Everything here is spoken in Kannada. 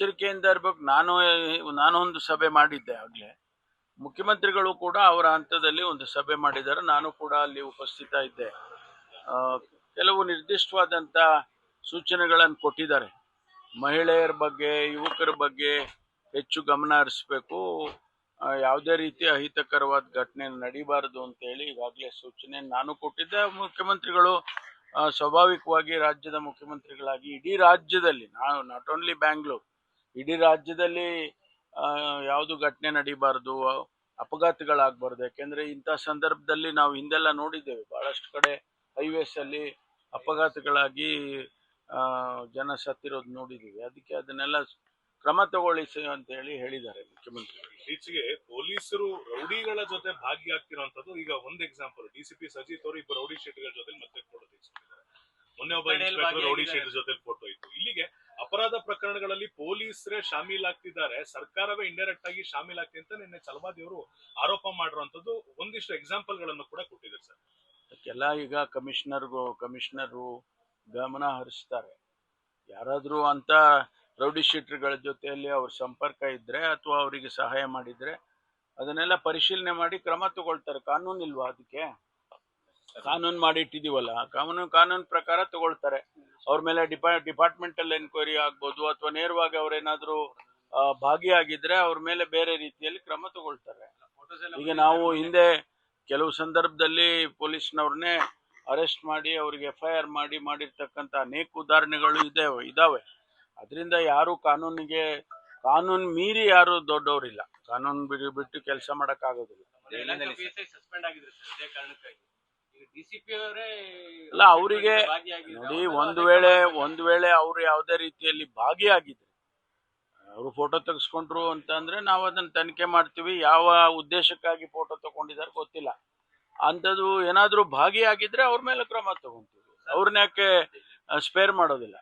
ಎಚ್ಚರಿಕೆಯಿಂದ ಇರ್ಬೇಕು. ನಾನು ನಾನು ಒಂದು ಸಭೆ ಮಾಡಿದ್ದೆ ಆಗಲೇ. ಮುಖ್ಯಮಂತ್ರಿಗಳು ಕೂಡ ಅವರ ಹಂತದಲ್ಲಿ ಒಂದು ಸಭೆ ಮಾಡಿದ್ದಾರೆ. ನಾನು ಕೂಡ ಅಲ್ಲಿ ಉಪಸ್ಥಿತ ಇದ್ದೆ. ಕೆಲವು ನಿರ್ದಿಷ್ಟವಾದಂಥ ಸೂಚನೆಗಳನ್ನು ಕೊಟ್ಟಿದ್ದಾರೆ. ಮಹಿಳೆಯರ ಬಗ್ಗೆ, ಯುವಕರ ಬಗ್ಗೆ ಹೆಚ್ಚು ಗಮನ ಹರಿಸ್ಬೇಕು. ಯಾವುದೇ ರೀತಿ ಅಹಿತಕರವಾದ ಘಟನೆ ನಡೀಬಾರದು ಅಂತೇಳಿ ಈಗಾಗಲೇ ಸೂಚನೆ ನಾನು ಕೊಟ್ಟಿದ್ದೆ. ಮುಖ್ಯಮಂತ್ರಿಗಳು ಸ್ವಾಭಾವಿಕವಾಗಿ ರಾಜ್ಯದ ಮುಖ್ಯಮಂತ್ರಿಗಳಾಗಿ ಇಡೀ ರಾಜ್ಯದಲ್ಲಿ, ನಾವು ನಾಟ್ ಓನ್ಲಿ ಬ್ಯಾಂಗ್ಳೂರ್ ಇಡೀ ರಾಜ್ಯದಲ್ಲಿ ಆ, ಯಾವುದು ಘಟನೆ ನಡೀಬಾರ್ದು ಅಪಘಾತಗಳಾಗಬಾರ್ದು. ಯಾಕೆಂದ್ರೆ ಇಂಥ ಸಂದರ್ಭದಲ್ಲಿ ನಾವು ಹಿಂದೆಲ್ಲ ನೋಡಿದ್ದೇವೆ. ಬಹಳಷ್ಟು ಕಡೆ ಹೈವೇಸ್ ಅಲ್ಲಿ ಅಪಘಾತಗಳಾಗಿ ಆ, ಜನ ಸತ್ತಿರೋದು ನೋಡಿದ್ದೀವಿ. ಅದಕ್ಕೆ ಅದನ್ನೆಲ್ಲ ಕ್ರಮ ತಗೊಳ್ಳಿ ಅಂತ ಹೇಳಿ ಹೇಳಿದ್ದಾರೆ ಮುಖ್ಯಮಂತ್ರಿ ಇತ್ತೀಚೆಗೆ ಪೊಲೀಸರು ರೌಡಿಗಳ ಜೊತೆ ಭಾಗಿಯಾಗ್ತಿರೋಂಥದ್ದು ಈಗ ಒಂದ್ example D C P Sajith ಅವರು ಇಬ್ಬರು ರೌಡಿ ಶೀಟ್ಗಳ ಜೊತೆ ಮತ್ತೆ ಫೋಟೋ ತೆಗೆಸಿದ್ದಾರೆ ಮೊನ್ನೆ ಒಬ್ಬ ಇನ್ಸ್ಪೆಕ್ಟರ್ ರೌಡಿ. ಶೀಟ್ ಜೊತೆ ಫೋಟೋ ಇತ್ತು. ಇಲ್ಲಿಗೆ ಅಪರಾಧ ಪ್ರಕರಣಗಳಲ್ಲಿ ಪೊಲೀಸರೇ ಶಾಮೀಲಾಗ್ತಿದ್ದಾರೆ. ಸರ್ಕಾರವೇ ಇಂಡೈರೆಕ್ಟ್ ಆಗಿ ಶಾಮೀಲಾಗ್ತಿ ಅಂತ ನಿನ್ನೆ ಚಲಬಾದಿ ಅವರು ಆರೋಪ ಮಾಡಿರುವಂತದ್ದು ಒಂದಿಷ್ಟು ಎಕ್ಸಾಂಪಲ್ಗಳನ್ನು ಕೂಡ ಕೊಟ್ಟಿದ್ದಾರೆ ಸರ್. ಅದಕ್ಕೆಲ್ಲ ಈಗ ಕಮಿಷನರ್ಗೂ ಕಮಿಷನರು ಗಮನ ಹರಿಸ್ತಾರೆ. ಯಾರಾದರೂ ಅಂತ ರೌಡಿ ಶೀಟರ್ಗಳ ಜೊತೆಯಲ್ಲಿ ಅವ್ರ ಸಂಪರ್ಕ ಇದ್ರೆ ಅಥವಾ ಅವರಿಗೆ ಸಹಾಯ ಮಾಡಿದ್ರೆ ಅದನ್ನೆಲ್ಲ ಪರಿಶೀಲನೆ ಮಾಡಿ ಕ್ರಮ ತಗೊಳ್ತಾರೆ. ಕಾನೂನಿಲ್ವಾ ಅದಕ್ಕೆ? ಕಾನೂನು ಮಾಡಿ ಇಟ್ಟಿದೀವಲ್ಲ ಕಾನೂನು ಕಾನೂನು ಪ್ರಕಾರ ತಗೊಳ್ತಾರೆ. ಅವ್ರ ಮೇಲೆ ಡಿಪಾ, ಡಿಪಾರ್ಟ್ಮೆಂಟಲ್ ಎನ್ಕ್ವೈರಿ ಆಗ್ಬೋದು ಅಥವಾ ನೇರವಾಗಿ ಅವರೇನಾದರೂ ಭಾಗಿಯಾಗಿದ್ರೆ ಅವ್ರ ಮೇಲೆ ಬೇರೆ ರೀತಿಯಲ್ಲಿ ಕ್ರಮ ತಗೊಳ್ತಾರೆ. ಈಗ ನಾವು ಹಿಂದೆ ಕೆಲವು ಸಂದರ್ಭದಲ್ಲಿ ಪೊಲೀಸ್ನವ್ರನ್ನೇ ಅರೆಸ್ಟ್ ಮಾಡಿ, ಅವ್ರಿಗೆ ಎಫ್ ಐ ಆರ್ ಮಾಡಿ ಮಾಡಿರ್ತಕ್ಕಂಥ ಅನೇಕ ಉದಾಹರಣೆಗಳು ಇದೆ, ಇದಾವೆ. ಅದರಿಂದ ಯಾರು ಕಾನೂನಿಗೆ, ಕಾನೂನು ಮೀರಿ ಯಾರು ದೊಡ್ಡವರಿಲ್ಲ. ಕಾನೂನು ಬಿಟ್ಟು ಕೆಲಸ ಮಾಡೋಕ್ಕಾಗೋದಿಲ್ಲ. ಅಲ್ಲ, ಅವರಿಗೆ ನೋಡಿ ಒಂದು ವೇಳೆ ಒಂದು ವೇಳೆ ಅವರು ಯಾವುದೇ ರೀತಿಯಲ್ಲಿ ಭಾಗಿಯಾಗಿದ್ರೆ ಅವರು ಫೋಟೋ ತೆಗೆಸ್ಕೊಂಡ್ರು ಅಂತಂದ್ರೆ ನಾವು ಅದನ್ನ ತನಿಖೆ ಮಾಡ್ತೀವಿ. ಯಾವ ಉದ್ದೇಶಕ್ಕಾಗಿ ಫೋಟೋ ತಗೊಂಡಿದ್ದಾರೆ ಗೊತ್ತಿಲ್ಲ. ಅಂಥದ್ದು ಏನಾದರೂ ಭಾಗಿಯಾಗಿದ್ರೆ ಅವ್ರ ಮೇಲೆ ಕ್ರಮ ತಗೊಂತೀವಿ. ಅವ್ರನ್ನ ಯಾಕೆ ಸ್ಪೇರ್ ಮಾಡೋದಿಲ್ಲ.